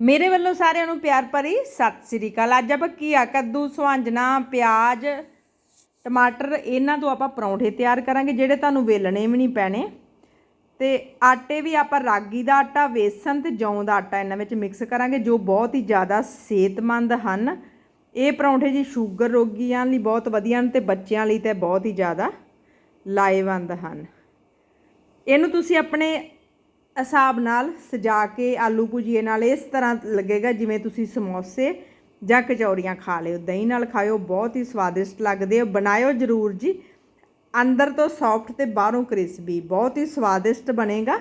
ਮੇਰੇ ਵੱਲੋਂ ਸਾਰਿਆਂ ਨੂੰ ਪਿਆਰ ਭਰੀ ਸਤਿ ਸ੍ਰੀ ਅਕਾਲ। ਅੱਜ ਆਪਾਂ ਕੀ ਆ? ਕੱਦੂ ਸੁਹਾਂਜਣਾ ਪਿਆਜ਼, ਟਮਾਟਰ, ਇਹਨਾਂ ਤੋਂ ਆਪਾਂ ਪਰੌਂਠੇ ਤਿਆਰ ਕਰਾਂਗੇ, ਜਿਹੜੇ ਤੁਹਾਨੂੰ ਵੇਲਣੇ ਵੀ ਨਹੀਂ ਪੈਣੇ। ਤੇ ਆਟੇ ਵੀ ਆਪਾਂ ਰਾਗੀ ਦਾ ਆਟਾ, ਵੇਸਣ ਤੇ ਜੌਂ ਦਾ ਆਟਾ ਇਹਨਾਂ ਵਿੱਚ ਮਿਕਸ ਕਰਾਂਗੇ, ਜੋ ਬਹੁਤ ਹੀ ਜ਼ਿਆਦਾ ਸਿਹਤਮੰਦ ਹਨ। ਇਹ ਪਰੌਂਠੇ ਜੀ ਸ਼ੂਗਰ ਰੋਗੀਆਂ ਲਈ ਬਹੁਤ ਵਧੀਆ ਹਨ ਤੇ ਬੱਚਿਆਂ ਲਈ ਤੇ ਬਹੁਤ ਹੀ ਜ਼ਿਆਦਾ ਲਾਹੇਵੰਦ ਹਨ। ਇਹਨੂੰ ਤੁਸੀਂ ਆਪਣੇ ਹਿਸਾਬ ਨਾਲ ਸਜਾ ਕੇ ਆਲੂ ਭੁਜੀਏ ਨਾਲ ਇਸ ਤਰ੍ਹਾਂ ਲੱਗੇਗਾ ਜਿਵੇਂ ਤੁਸੀਂ ਸਮੋਸੇ ਜਾਂ ਕਚੌਰੀਆਂ ਖਾ ਲਿਓ। ਦਹੀਂ ਨਾਲ ਖਾਇਓ, ਬਹੁਤ ਹੀ ਸਵਾਦਿਸ਼ਟ ਲੱਗਦੇ ਆ। ਬਣਾਇਓ ਜ਼ਰੂਰ ਜੀ। ਅੰਦਰ ਤੋਂ ਸੌਫਟ ਤੇ ਬਾਹਰੋਂ ਕ੍ਰਿਸਪੀ ਬਹੁਤ ਹੀ ਸਵਾਦਿਸ਼ਟ ਬਣੇਗਾ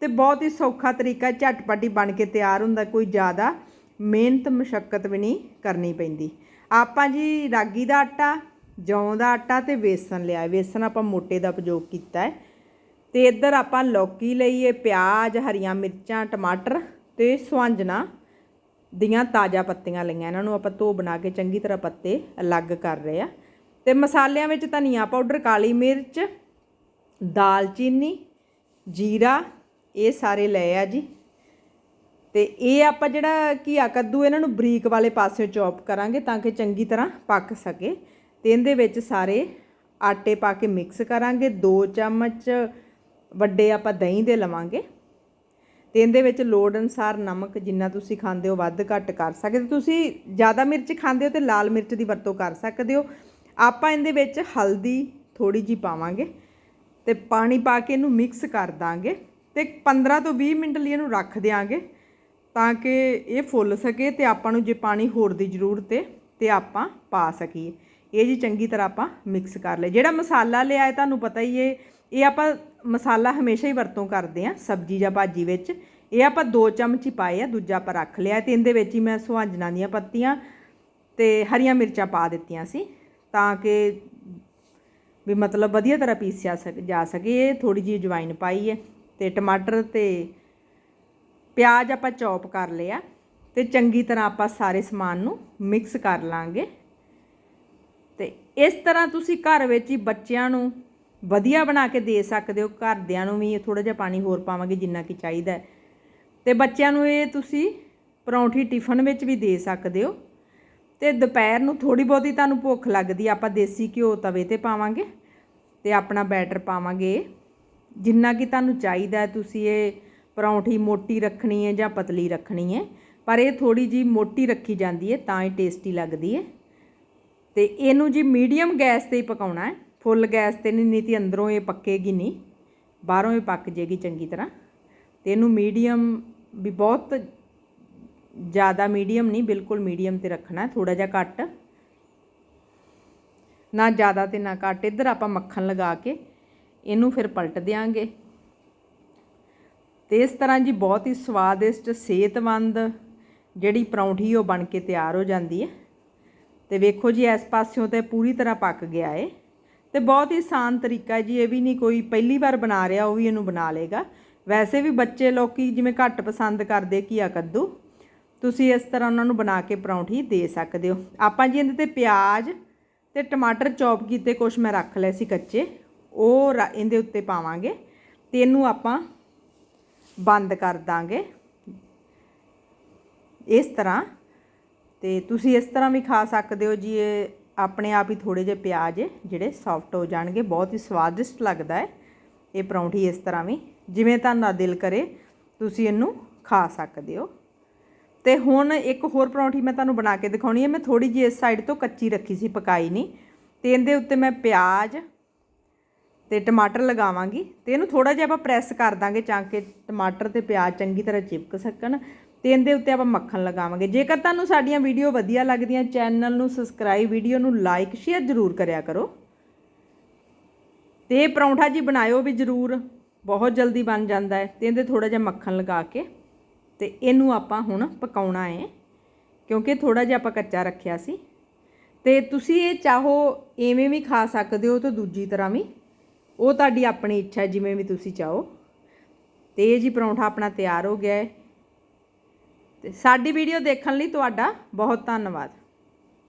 ਤੇ ਬਹੁਤ ਹੀ ਸੌਖਾ ਤਰੀਕਾ, ਝਟਪਟੀ ਬਣ ਕੇ ਤਿਆਰ ਹੁੰਦਾ, ਕੋਈ ਜ਼ਿਆਦਾ ਮਿਹਨਤ ਮੁਸ਼ਕਲ ਵੀ ਨਹੀਂ ਕਰਨੀ ਪੈਂਦੀ। ਆਪਾਂ ਜੀ ਰਾਗੀ ਦਾ ਆਟਾ, ਜੌਂ ਦਾ ਆਟਾ ਤੇ ਵੇਸਣ ਲਿਆ। ਵੇਸਣ ਆਪਾਂ ਮੋਟੇ ਦਾ ਉਪਯੋਗ ਕੀਤਾ ਹੈ। ਤੇ ਇੱਧਰ ਆਪਾਂ ਲੌਕੀ ਲਈਏ, ਪਿਆਜ਼, ਹਰੀਆਂ ਮਿਰਚਾਂ, ਟਮਾਟਰ ਤੇ ਸਵਾਂਜਣਾ ਦੀਆਂ ਤਾਜ਼ਾ ਪੱਤੀਆਂ ਲਈਆਂ। ਇਹਨਾਂ ਨੂੰ ਆਪਾਂ ਧੋ ਬਣਾ ਕੇ ਚੰਗੀ ਤਰ੍ਹਾਂ ਪੱਤੇ ਅਲੱਗ ਕਰ ਰਹੇ ਆ। ਤੇ ਮਸਾਲਿਆਂ ਵਿੱਚ ਧਨੀਆ ਪਾਊਡਰ, ਕਾਲੀ ਮਿਰਚ, ਦਾਲਚੀਨੀ, ਜੀਰਾ, ਇਹ ਸਾਰੇ ਲਏ ਆ ਜੀ। ਤੇ ਇਹ ਆਪਾਂ ਜਿਹੜਾ ਕੀ ਆ ਕੱਦੂ, ਇਹਨਾਂ ਨੂੰ ਬਰੀਕ ਵਾਲੇ ਪਾਸੇ ਚੌਪ ਕਰਾਂਗੇ ਤਾਂ ਕਿ ਚੰਗੀ ਤਰ੍ਹਾਂ ਪੱਕ ਸਕੇ। ਤੇ ਇਹਦੇ ਵਿੱਚ ਸਾਰੇ ਆਟੇ ਪਾ ਕੇ ਮਿਕਸ ਕਰਾਂਗੇ। 2 ਚਮਚ ਵੱਡੇ ਆਪਾਂ ਦਹੀਂ ਦੇ ਲਵਾਂਗੇ। ਤੇ ਇਹਦੇ ਵਿੱਚ ਲੋੜ ਅਨਸਾਰ ਨਮਕ ਜਿੰਨਾ ਤੁਸੀਂ ਖਾਂਦੇ ਹੋ ਵੱਧ ਘੱਟ ਕਰ ਸਕਦੇ ਤੁਸੀਂ ਜ਼ਿਆਦਾ ਮਿਰਚ ਖਾਂਦੇ ਹੋ ਤੇ ਲਾਲ ਮਿਰਚ ਦੀ ਵਰਤੋਂ ਕਰ ਸਕਦੇ ਹੋ। ਆਪਾਂ ਇਹਦੇ ਵਿੱਚ ਹਲਦੀ ਥੋੜੀ ਜੀ ਪਾਵਾਂਗੇ ਤੇ ਪਾਣੀ ਪਾ ਕੇ ਇਹਨੂੰ ਮਿਕਸ ਕਰ ਦਾਂਗੇ ਤੇ 15 ਤੋਂ 20 ਮਿੰਟ ਲਈ ਇਹਨੂੰ ਰੱਖ ਦਿਆਂਗੇ ਤਾਂ ਕਿ ਇਹ ਫੁੱਲ ਸਕੇ ਤੇ ਆਪਾਂ ਨੂੰ ਜੇ ਪਾਣੀ ਹੋਰ ਦੀ ਜ਼ਰੂਰਤ ਹੈ ਤੇ ਆਪਾਂ ਪਾ ਸਕੀਏ। ਇਹ ਜੀ ਚੰਗੀ ਤਰ੍ਹਾਂ ਆਪਾਂ ਮਿਕਸ ਕਰ ਲਏ। ਜਿਹੜਾ ਮਸਾਲਾ ਲਿਆ ਹੈ ਤੁਹਾਨੂੰ ਪਤਾ ਹੀ ਹੈ ਇਹ ਆਪਾਂ ਮਸਾਲਾ ਹਮੇਸ਼ਾ ਹੀ ਵਰਤੋਂ ਕਰਦੇ ਆ ਸਬਜ਼ੀ ਜਾਂ ਭਾਜੀ ਵਿੱਚ। ਇਹ ਆਪਾਂ ਦੋ ਚਮਚ ਹੀ ਪਾਏ ਆ, ਦੂਜਾ ਆਪਾਂ ਰੱਖ ਲਿਆ। ਤੇ ਇਹਦੇ ਵਿੱਚ ਹੀ ਮੈਂ ਸੁਹਾਂਜਣਾ ਦੀਆਂ ਪੱਤੀਆਂ ਤੇ ਹਰੀਆਂ ਮਿਰਚਾਂ ਪਾ ਦਿੱਤੀਆਂ ਸੀ, ਤਾਂ ਕਿ ਵੀ ਮਤਲਬ ਵਧੀਆ ਤਰ੍ਹਾਂ ਪੀਸਿਆ ਸਕ, ਜਾ ਸਕੇ। ਇਹ ਥੋੜੀ ਜਿਹੀ ਜਵਾਈਨ ਪਾਈ ਹੈ ਤੇ ਟਮਾਟਰ ਤੇ ਪਿਆਜ਼ ਆਪਾਂ ਚੌਪ ਕਰ ਲਿਆ ਤੇ ਚੰਗੀ ਤਰ੍ਹਾਂ ਆਪਾਂ ਸਾਰੇ ਸਮਾਨ ਨੂੰ ਮਿਕਸ ਕਰ ਲਾਂਗੇ। ਤੇ ਇਸ ਤਰ੍ਹਾਂ ਤੁਸੀਂ ਘਰ ਵਿੱਚ ਹੀ ਬੱਚਿਆਂ ਨੂੰ ਵਧੀਆ ਬਣਾ ਕੇ ਦੇ ਸਕਦੇ ਹੋ, ਘਰਦਿਆਂ ਨੂੰ ਵੀ ਥੋੜਾ ਜਿਹਾ ਪਾਣੀ ਹੋਰ ਪਾਵਾਂਗੇ ਜਿੰਨਾ ਕਿ ਚਾਹੀਦਾ ਹੈ। ਤੇ ਬੱਚਿਆਂ ਨੂੰ ਇਹ ਤੁਸੀਂ ਪਰੌਂਠੀ ਟਿਫਨ ਵਿੱਚ ਵੀ ਦੇ ਸਕਦੇ ਹੋ। ਤੇ ਦੁਪਹਿਰ ਨੂੰ ਥੋੜੀ ਬਹੁਤੀ ਤੁਹਾਨੂੰ ਭੁੱਖ ਲੱਗਦੀ ਆਪਾਂ ਦੇਸੀ ਘਿਓ ਤਵੇ ਤੇ ਪਾਵਾਂਗੇ ਤੇ ਆਪਣਾ ਬੈਟਰ ਪਾਵਾਂਗੇ। ਜਿੰਨਾ ਕਿ ਤੁਹਾਨੂੰ ਚਾਹੀਦਾ ਤੁਸੀਂ ਇਹ ਪਰੌਂਠੀ ਮੋਟੀ ਰੱਖਣੀ ਹੈ ਜਾਂ ਪਤਲੀ ਰੱਖਣੀ ਹੈ, ਪਰ ਇਹ ਥੋੜੀ ਜੀ ਮੋਟੀ ਰੱਖੀ ਜਾਂਦੀ ਹੈ ਤਾਂ ਹੀ ਟੇਸਟੀ ਲੱਗਦੀ ਹੈ। ਤੇ ਇਹਨੂੰ ਜੀ ਮੀਡੀਅਮ ਗੈਸ ਤੇ ਹੀ ਪਕਾਉਣਾ ਹੈ। ਫੁੱਲ ਗੈਸ ਤੇ ਨਹੀਂ ਨਹੀਂ ਤੇ ਅੰਦਰੋਂ ਇਹ ਪੱਕੇਗੀ ਨਹੀਂ। ਬਾਹਰੋਂ ਇਹ ਪੱਕ ਜੇਗੀ ਚੰਗੀ ਤਰ੍ਹਾਂ। ਤੇ ਇਹਨੂੰ ਮੀਡੀਅਮ ਵੀ ਬਹੁਤ ਜ਼ਿਆਦਾ ਮੀਡੀਅਮ ਨਹੀਂ, ਬਿਲਕੁਲ ਮੀਡੀਅਮ ਤੇ ਰੱਖਣਾ ਥੋੜਾ ਜਿਹਾ ਘੱਟ। ਨਾ ਜ਼ਿਆਦਾ ਤੇ ਨਾ ਘੱਟ। ਇੱਧਰ ਆਪਾਂ ਮੱਖਣ ਲਗਾ ਕੇ ਇਹਨੂੰ ਫਿਰ ਪਲਟ ਦਿਆਂਗੇ। ਤੇ ਇਸ ਤਰ੍ਹਾਂ ਜੀ ਬਹੁਤ ਹੀ ਸਵਾਦਿਸ਼ਟ, ਸਿਹਤਮੰਦ ਜਿਹੜੀ ਪਰੌਂਠੀ ਉਹ ਬਣ ਕੇ ਤਿਆਰ ਹੋ ਜਾਂਦੀ ਹੈ। ਤੇ ਵੇਖੋ ਜੀ, ਇਸ ਪਾਸਿਓਂ ਤੇ ਪੂਰੀ ਤਰ੍ਹਾਂ ਪੱਕ ਗਿਆ ਏ। ਤੇ ਬਹੁਤ ਹੀ ਆਸਾਨ ਤਰੀਕਾ ਜੀ, ਇਹ ਵੀ ਨਹੀਂ ਕੋਈ ਪਹਿਲੀ ਵਾਰ ਬਣਾ ਰਿਹਾ, ਉਹ ਵੀ ਇਹਨੂੰ ਬਣਾ ਲੇਗਾ ਵੈਸੇ ਵੀ ਬੱਚੇ ਲੋਕੀ ਜਿਵੇਂ ਘੱਟ ਪਸੰਦ ਕਰਦੇ ਘੀਆ ਕੱਦੂ, ਤੁਸੀਂ ਇਸ ਤਰ੍ਹਾਂ ਉਹਨਾਂ ਨੂੰ ਬਣਾ ਕੇ ਪਰੌਂਠੀ ਦੇ ਸਕਦੇ ਹੋ। ਆਪਾਂ ਜੀ ਇਹਦੇ ਤੇ ਪਿਆਜ਼ ਤੇ ਟਮਾਟਰ ਚੌਪ ਕੀਤੇ, ਕੁਛ ਮੈਂ ਰੱਖ ਲਏ ਸੀ ਕੱਚੇ, ਉਹ ਰ- ਇਹਦੇ ਉੱਤੇ ਪਾਵਾਂਗੇ ਤੇ ਇਹਨੂੰ ਆਪਾਂ ਬੰਦ ਕਰ ਦਾਂਗੇ। ਇਸ ਤਰ੍ਹਾਂ ਤੇ ਤੁਸੀਂ ਇਸ ਤਰ੍ਹਾਂ ਵੀ ਖਾ ਸਕਦੇ ਹੋ ਜੀ, ਇਹ ਆਪਣੇ ਆਪ ਹੀ ਥੋੜੇ ਜਿਹੇ ਪਿਆਜ਼ ਜਿਹੜੇ ਸੌਫਟ ਹੋ ਜਾਣਗੇ, ਬਹੁਤ ਹੀ ਸਵਾਦਿਸ਼ਟ ਲੱਗਦਾ ਹੈ। ਇਹ ਪਰੌਂਠੀ ਇਸ ਤਰ੍ਹਾਂ ਵੀ, ਜਿਵੇਂ ਤੁਹਾਡਾ ਦਿਲ ਕਰੇ, ਤੁਸੀਂ ਇਹਨੂੰ ਖਾ ਸਕਦੇ ਹੋ। ਤੇ ਹੁਣ ਇੱਕ ਹੋਰ ਪਰੌਂਠੀ ਮੈਂ ਤੁਹਾਨੂੰ ਬਣਾ ਕੇ ਦਿਖਾਉਣੀ ਹੈ। ਮੈਂ ਥੋੜੀ ਜਿਹੀ ਇਸ ਸਾਈਡ ਤੋਂ ਕੱਚੀ ਰੱਖੀ ਸੀ, ਪਕਾਈ ਨਹੀਂ। ਤੇ ਇਹਦੇ ਉੱਤੇ ਮੈਂ ਪਿਆਜ਼ ਤੇ ਟਮਾਟਰ ਲਗਾਵਾਂਗੀ ਤੇ ਇਹਨੂੰ ਥੋੜਾ ਜਿਹਾ ਆਪਾਂ ਪ੍ਰੈਸ ਕਰ ਦਾਂਗੇ ਤਾਂ ਕਿ ਟਮਾਟਰ ਤੇ ਪਿਆਜ਼ ਚੰਗੀ ਤਰ੍ਹਾਂ ਚਿਪਕ ਸਕਣ ਤੇ ਇਹਦੇ ਉੱਤੇ ਆਪਾਂ ਮੱਖਣ ਲਗਾਵਾਂਗੇ। ਜੇਕਰ ਤੁਹਾਨੂੰ ਸਾਡੀਆਂ ਵੀਡੀਓ ਵਧੀਆ ਲੱਗਦੀਆਂ, ਚੈਨਲ ਨੂੰ ਸਬਸਕ੍ਰਾਈਬ ਵੀਡੀਓ ਨੂੰ ਲਾਈਕ ਸ਼ੇਅਰ ਜ਼ਰੂਰ ਕਰਿਆ ਕਰੋ। ਤੇ ਇਹ ਪਰੌਂਠਾ ਜੀ ਬਣਾਇਓ ਵੀ ਜ਼ਰੂਰ, ਬਹੁਤ ਜਲਦੀ ਬਣ ਜਾਂਦਾ ਹੈ। ਤੇ ਇਹਦੇ ਥੋੜਾ ਜਿਹਾ ਮੱਖਣ ਲਗਾ ਕੇ ਤੇ ਇਹਨੂੰ ਆਪਾਂ ਹੁਣ ਪਕਾਉਣਾ ਹੈ, ਕਿਉਂਕਿ ਥੋੜਾ ਜਿਹਾ ਆਪਾਂ ਕੱਚਾ ਰੱਖਿਆ ਸੀ। ਤੇ ਤੁਸੀਂ ਇਹ ਚਾਹੋ, ਐਵੇਂ ਵੀ ਖਾ ਸਕਦੇ ਹੋ ਤੇ ਦੂਜੀ ਤਰ੍ਹਾਂ ਵੀ। ਉਹ ਤੁਹਾਡੀ ਆਪਣੀ ਇੱਛਾ ਜਿਵੇਂ ਵੀ ਤੁਸੀਂ ਚਾਹੋ। ਤੇ ਇਹ ਜੀ ਪਰੌਂਠਾ ਆਪਣਾ ਤਿਆਰ ਹੋ ਗਿਆ ਹੈ। ਤੇ ਸਾਡੀ ਵੀਡੀਓ ਦੇਖਣ ਲਈ ਤੁਹਾਡਾ ਬਹੁਤ ਧੰਨਵਾਦ।